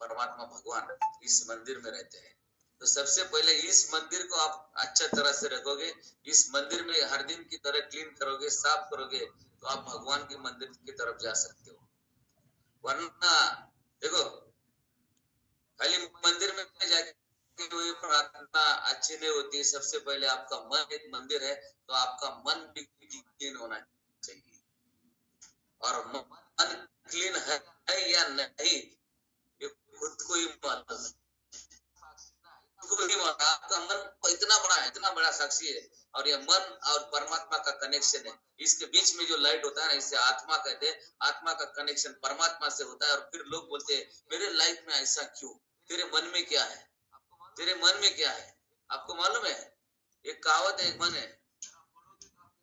परमात्मा भगवान इस मंदिर में रहते हैं। तो सबसे पहले इस मंदिर को आप अच्छा तरह से रखोगे इस मंदिर में हर दिन की तरह क्लीन करोगे साफ़ करोगे तो आप भगवान के मंदिर की तरफ़ जा सकते हो। वरना देखो खाली मंदिर में जाके प्रार्थना अच्छी नहीं होती। सबसे पहले आपका मन एक मंदिर है तो आपका मन भी क्लीन होना चाहिए। और मन क्लीन है, या नहीं खुद को ही है खुद ही आपका मन इतना बड़ा है इतना बड़ा साक्षी है और यह मन और परमात्मा का कनेक्शन है इसके बीच में जो लाइट होता है ना इसे आत्मा कहते हैं आत्मा का कनेक्शन परमात्मा से होता है और फिर लोग बोलते हैं मेरे लाइफ में ऐसा क्यों तेरे मन में क्या है तेरे मन में क्या है आपको मालूम है एक कहावत है एक मन है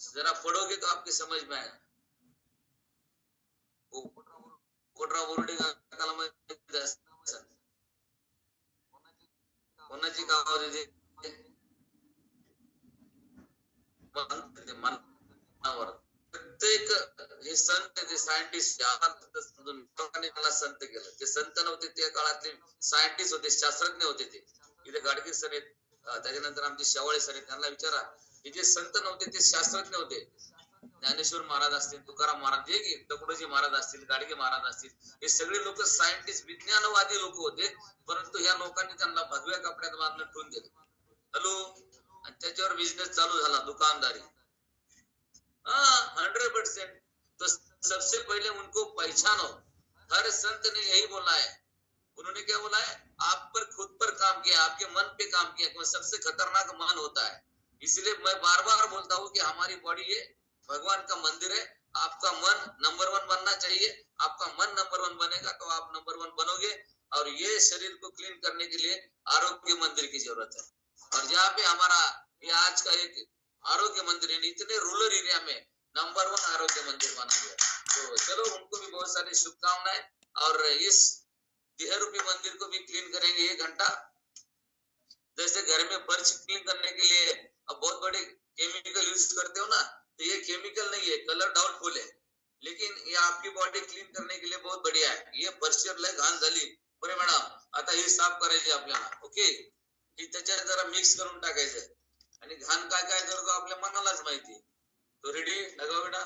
जरा पढ़ोगे तो आपकी समझ में आएगा कोटरा बोर्डी का कलम है, कोणाची गाव मनावर. प्रत्येक हे संत जे सायंटिस्ट त्याला संत केलं. ते संत नव्हते त्या काळातले सायंटिस्ट होते शास्त्रज्ञ होते ते. इथे गाडगे सर आहेत त्याच्यानंतर आमचे शेवाळे सर आहेत त्यांना विचारा. हे जे संत नव्हते ते शास्त्रज्ञ होते. ज्ञानेश्वर महाराज असतील, तुकाराम महाराज, जे दगडोजी महाराज असतील, गाडगे महाराज असतील, हे सगळे लोक सायंटिस्ट विज्ञानवादी लोक होते, परंतु ह्या लोकांनी त्यांना भगव्या कपड्यात बांधून ठेवून दिले. हॅलो आणि त्याच्यावर बिझनेस चालू झाला, दुकानदारी. हाँ हंड्रेड परसेंट तो सबसे पहले उनको पहचानो. हर संत ने यही बोला है. उन्होंने क्या बोला है? आप पर, खुद पर काम किया, आपके मन पे काम किया सबसे खतरनाक मन होता है. इसलिए मैं बार बार बोलता हूँ कि हमारी बॉडी ये भगवान का मंदिर है, आपका मन नंबर वन बनना चाहिए। आपका मन नंबर वन बनेगा तो आप नंबर वन बनोगे। और ये शरीर को क्लीन करने के लिए आरोग्य मंदिर की ज़रूरत है। और जहाँ पे हमारा, ये आज का एक आरोग्य मंदिर है, इतने रूरल एरिया में नंबर वन आरोग्य मंदिर बना गया तो चलो, उनको भी बहुत सारी शुभकामनाएँ। और इस देह रूपी मंदिर को भी क्लीन करेंगे एक घंटा। जैसे घर में फर्श क्लीन करने के लिए अब बहुत बड़े केमिकल यूज़ करते हो ना तो ये केमिकल नहीं है कलर डाउटफुल है। लेकिन ये आपकी बॉडी क्लीन करने के लिए बहुत बढ़िया है। ये फर्शीवर लय घाण झाली। बरे मॅडम आता हे साफ करायचे आपल्याला ओके ही त्याच्यात जरा मिक्स करून टाकायचं. आणि घाण काय काय करतो आपल्या मनालाच माहिती. तो रेडी लगाव हो बेटा.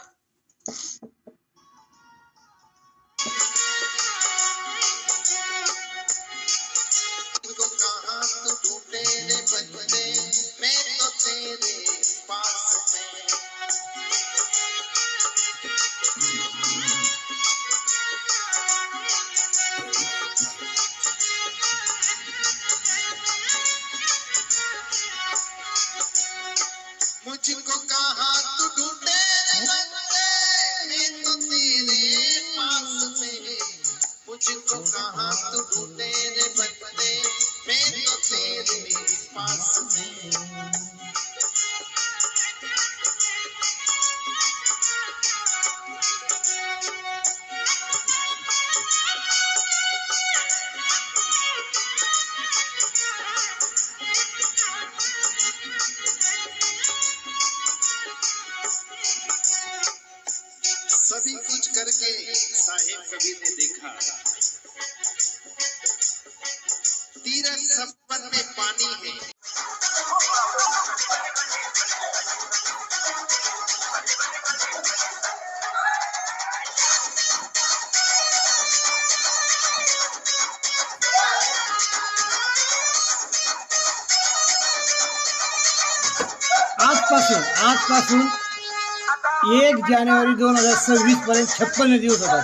मुझको कहा तू ढूंढे मैं तो तेरे पास में मुझको कहा तू ढूंढे रे बंदे। मैं तो तेरे पास में आजपासून आजपासून एक जानेवारी दोन हजार सव्वीस पर्यंत छप्पन्न दिवस होतात.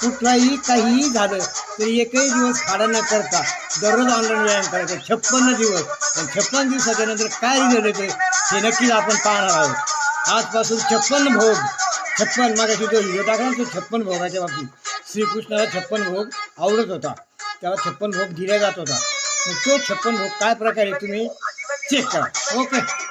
कुठलाही काहीही झालं तरी एकही दिवस खाडा न करता दररोज ऑनलाईन व्यायाम करायचा. छप्पन्न दिवस. आणि छप्पन्न दिवसाच्या नंतर काय रिझल्ट येते हे नक्कीच आपण पाहणार आहोत. आजपासून छप्पन्न भोग. छप्पन मागाशी जो व्हिडिओ टाकला ना तो छप्पन भोगाच्या बाबतीत. श्रीकृष्णाला छप्पन भोग आवडत होता. त्याला छप्पन भोग दिला जात होता. मग तो छप्पन भोग काय प्रकारे तुम्ही चेक करा. ओके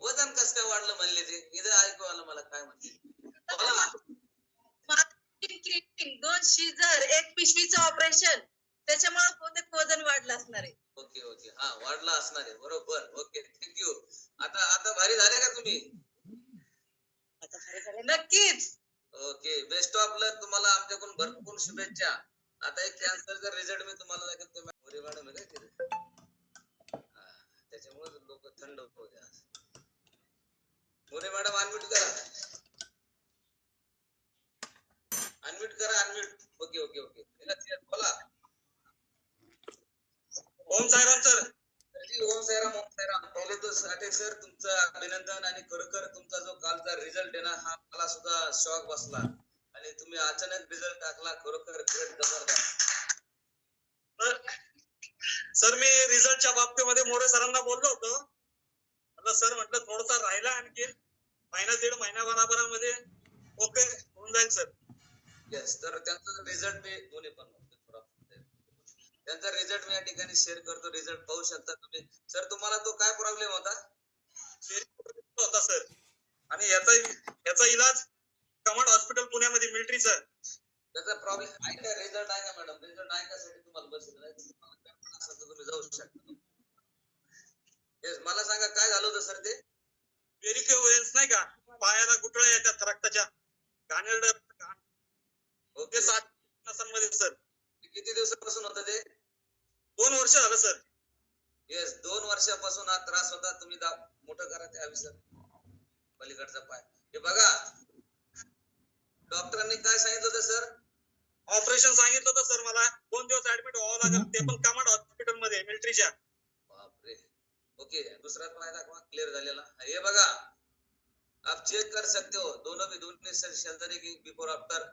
वजन कस काय वाढलं म्हणले ते? इथं ऐकू आलं मला काय म्हणले दोन शिजर एक पिशवीचं ऑपरेशन त्याच्यामुळे बहुतेक वजन वाढलं असणार आहे? Okay okay. हा वाढला असणार आहे. बरोबर. ओके थँक्यू आता आता भारी झाले का तुम्ही? नक्कीच. ओके बेस्ट ऑफ लक तुम्हाला आमच्याकडून भरपूर शुभेच्छा. आता एक कॅन्सरचा रिझल्ट मी तुम्हाला दाखवतो. मोरे मॅडम त्याच्यामुळे लोक थंड होते आज. मोरे मॅडम अनम्यूट करा अनम्यूट करा अनम्यूट ओके ओके ओके याला ते- बोला ओम साईराम सर जी, ओम साईराम ओम साईराम पहिले तर साठे सर तुमचं अभिनंदन आणि खरोखर तुमचा जो कालचा रिझल्ट आहे ना हा मला सुद्धा शॉक बसला. आणि तुम्ही अचानक रिझल्ट टाकला खरोखर ग्रेट जबरदस्त तर सर मी रिझल्टच्या बाबतीमध्ये मोरे सरांना बोललो होतो. म्हटलं सर म्हटलं थोडासा राहिला आणखी महिना दीड महिन्याभराभरामध्ये ओके होऊन जाईल सर. येस तर त्यांचा रिझल्ट मी दोन्ही पण. त्यांचा रिझल्ट मी या ठिकाणी शेअर करतो रिझल्ट पाहू शकता तुम्ही. सर तुम्हाला तो काय प्रॉब्लेम होता? होता सर. आणि याचा याचा इलाज कमांड हॉस्पिटल पुण्यामध्ये मिलिटरी सर त्याचा प्रॉब्लेम आहे का? रिझल्ट आहे का मॅडम रिझल्ट तुम्हाला बसेल? नाही तर तुम्हाला काय पण असेल तर तुम्ही जाऊ शकता. येस मला सांगा काय झालं होतं सर ते? वेरिकेवेन्स नाही का? पायाला गुठळ्या येतात रक्ताच्या. घाणेरड घाण- ओके सात नसांमध्ये सर किती दिवसापासून होतं ते? दोन वर्ष झालं सर येस दोन वर्षापासून हा त्रास होता. तुम्ही मोठं करा ते आविसर पलीकडचा पाय. हे बघा डॉक्टरांनी काय सांगितलं होतं सर? ऑपरेशन सांगितलं होतं सर मला. दोन दिवस ऍडमिट व्हावं लागेल. ते पण कमांड हॉस्पिटलमध्ये मिलिटरीच्या बापरे. ओके दुसरा पाय दाखवा. क्लिअर झालेला. हे बघा. आप चेक कर सकते हो. दोनों भी दोन्ही शेजारी की before after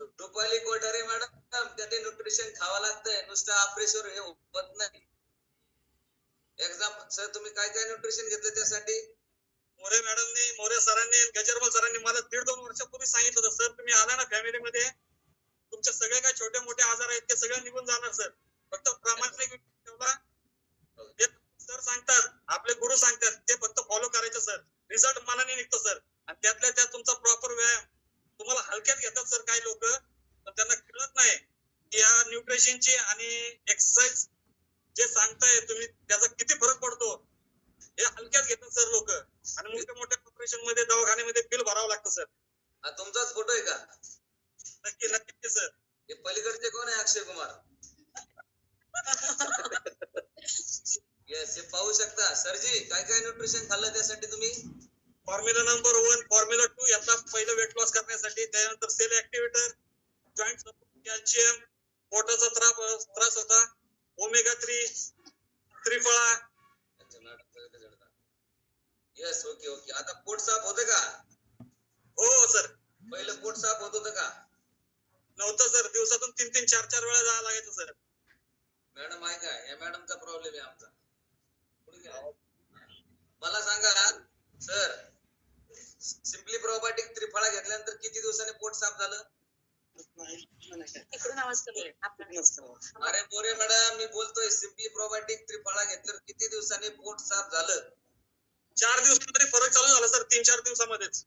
Rupali Kothare madam त्याचे न्यूट्रिशन खावं लागतंय. नुसतं ऑपरेशन हे होत नाही. एक्झाम सर तुम्ही काय काय न्यूट्रिशन घेतलं त्यासाठी? मोरे मॅडमनी मोरे सरांनी गजरमल सरांनी मला दीड दोन वर्षापूर्वी सांगितलं होतं सर तुम्ही आला ना फॅमिलीमध्ये? तुमचे सगळे काय छोटे मोठे आजार आहेत ते सगळे निघून जाणार सर. फक्त प्रामाणिक ठेवला सर सांगतात आपले गुरु सांगतात ते फक्त फॉलो करायचं सर. रिझल्ट मनाने निघतो सर. आणि त्यातल्या त्यात तुमचा प्रॉपर व्यायाम. तुम्हाला हलक्यात घेतात सर काही लोक. पण त्यांना कळत नाही की या न्यूट्रिशनची आणि एक्सरसाइज जे सांगताय तुम्ही त्याचा किती फरक पडतो. हे हलक्यात घेतात सर लोक. आणि मोठ्या मोठ्या ऑपरेशनमध्ये दवाखान्यामध्ये बिल भरावं लागतं सर. हा तुमचाच फोटो आहे का? नक्की नक्की सर. हे पलीकडचे कोण आहे अक्षय कुमार? येस हे पाहू शकता. सरजी काय काय न्यूट्रिशन खाल्लं त्यासाठी तुम्ही? Formula number one formula two यांना पहिलं वेट लॉस करण्यासाठी त्यानंतर सेल ऍक्टिव्हेटर जॉईंट कॅल्शियम पोटाचा त्रास त्रास होता. Omega three triphala yes okay okay आता पोट साफ होते का? हो सर पहिलं पोट साफ होत होतं का? नव्हतं सर दिवसातून तीन तीन चार चार वेळा जावं लागायचं सर मॅडम आहे का या मॅडमचा प्रॉब्लेम आहे आमचा. मला सांगा सर सिम्पली प्रोबायोटिक त्रिफळा घेतल्यानंतर किती दिवसांनी पोट साफ झालं? अरे मोरे मॅडम मी बोलतोय सिम्पली प्रोबायोटिक त्रिफळा घेतल्यावर किती दिवसांनी पोट साफ झालं? चार दिवसांमध्ये फरक चालू झाला सर तीन चार दिवसामध्येच.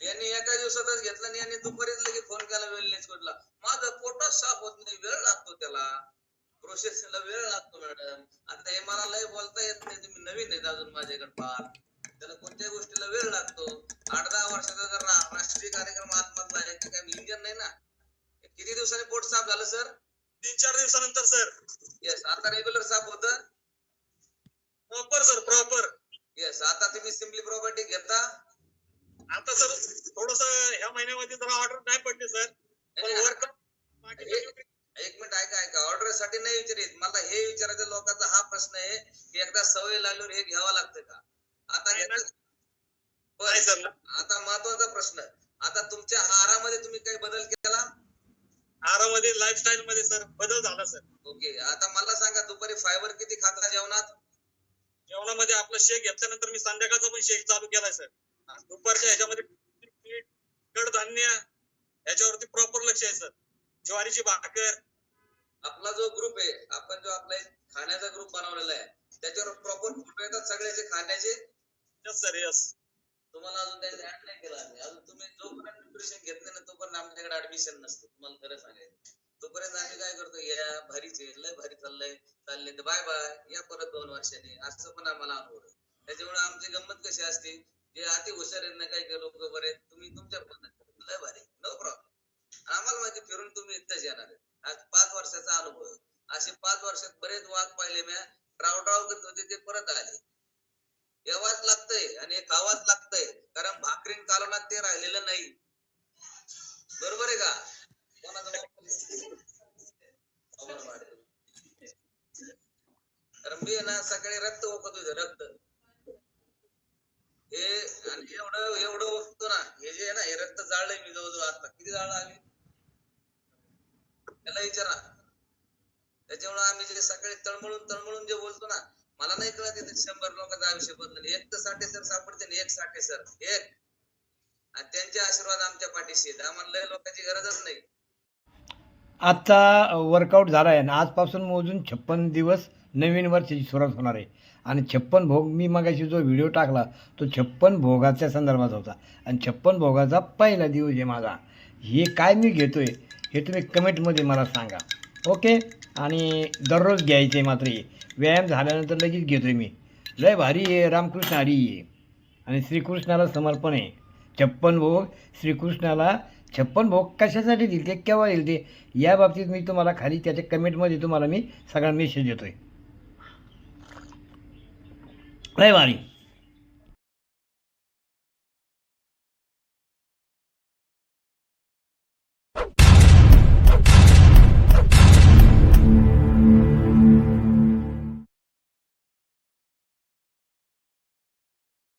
यांनी एका दिवसातच घेतला आणि यांनी दुपारीच लगेच फोन केला वेलनेस कोडला माझं पोटच साफ होत नाही वेळ लागतो त्याला. प्रोसेसला वेळ लागतो मॅडम आता हे मला लय बोलता येत नाही तुम्ही नवीन आहेत अजून माझ्याकडे फार. त्याला कोणत्याही गोष्टीला वेळ लागतो. आठ दहा वर्षाचा जर राष्ट्रीय कार्यक्रम आतमधला आहे ते काही इंजन नाही ना? किती दिवसांनी पोट साफ झालं सर? तीन चार दिवसानंतर सर. येस आता रेग्युलर साफ होतं. प्रॉपर सर प्रॉपर येस आता तुम्ही सिम्पली प्रोपर्टी घेता. आता सर थोडस ह्या महिन्यामध्ये जरा ऑर्डर नाही पडली सर वर्क एक मिनिट ऐका ऐका. ऑर्डरसाठी नाही विचारित. मला हे विचारायचं लोकांचा हा प्रश्न आहे की एकदा सवय लागल्यावर हे घ्यावं लागतं का? आता आता महत्त्वाचा प्रश्न. आता तुमच्या आहारामध्ये तुम्ही काही बदल केला? आहारामध्ये लाईफस्टाईल मध्ये सर बदल झाला सर ओके आता मला सांगा दुपारी फायबर किती खाता जेवणात? जेवणामध्ये आपलं शेक घेतल्यानंतर मी संध्याकाळचा पण शेक चालू केलाय सर दुपारच्या ह्याच्यामध्ये कडधान्य याच्यावरती प्रॉपर लक्ष आहे सर ज्वारीची भाकर आपला जो ग्रुप आहे आपण जो आपला खाण्याचा ग्रुप बनवलेला आहे त्याच्यावर प्रॉपर फोटो येतात सगळ्याचे खाण्याचे? यस सर यस तुम्हाला अजून त्यांनी ऍड नाही केला अजून तुम्ही जोपर्यंत न्यूट्रिशन घेत नाही ना तोपर्यंत आमच्याकडे ऍडमिशन नसते. तुम्हाला खरं सांगायचं तोपर्यंत आम्ही काय करतो या भारीचे लय भारी चाललंय चालले तर बाय बाय या परत दोन वर्षांनी. असं पण आम्हाला अनुभव आहे. त्याच्यामुळे आमची गंमत कशी असते जे अति हुशार आहेत ना काही लोक बरे तुम्ही तुमच्या पद्धतीने लय भारी. नो प्रॉब्लेम आम्हाला माहिती फिरून तुम्ही इथंच येणार आहे आज पाच वर्षाचा अनुभव असे पाच वर्षात बरेच वाघ पाहिले म्या. ट्राव ट्राव करत होते ते परत आले. यावाच लागतंय आणि एक खावाच लागतंय कारण भाकरीन कालवणात ते राहिलेलं नाही. बरोबर आहे का? कोणाचं मी ना सकाळी रक्त ओकत होते रक्त. हे आणि एवढं एवढं ओकतो ना हे जे ना हे रक्त जाळलंय मी जवळजवळ आता. किती जाळलं आम्ही? त्याला विचारा त्याच्यामुळे आम्ही जे सकाळी तळमळून तळमळून जे बोलतो ना मला नाही कळत येते शंभर लोकांचा आयुष्य बदललं. एक तर साठे सर सापडते एक साठे सर. एक. आणि त्यांचे आशीर्वाद आमच्या पाठीशी आहेत. आम्हाला लय लोकांची गरजच नाही. आजचा वर्कआउट झाला आहे आणि आजपासून मोजून छप्पन दिवस नवीन वर्षाची सुरुवात होणार आहे. आणि छप्पन भोग मी मगाशी जो व्हिडिओ टाकला तो छप्पन भोगाच्या संदर्भात होता. आणि छप्पन भोगाचा पहिला दिवस आहे माझा. हे काय मी घेतो आहे हे तुम्ही कमेंटमध्ये मला सांगा. ओके? आणि दररोज घ्यायचे मात्र हे. व्यायाम झाल्यानंतर लगेच घेतो आहे मी. लय भारी आहे रामकृष्ण हरी. आहे आणि श्रीकृष्णाला समर्पण आहे. छप्पन भोग श्रीकृष्णाला छप्पन भोग कशासाठी दिले ते केव्हा दिले ते या बाबतीत मी तुम्हाला खाली त्याच्या कमेंटमध्ये तुम्हाला मी सगळा मेसेज देतो आहे लय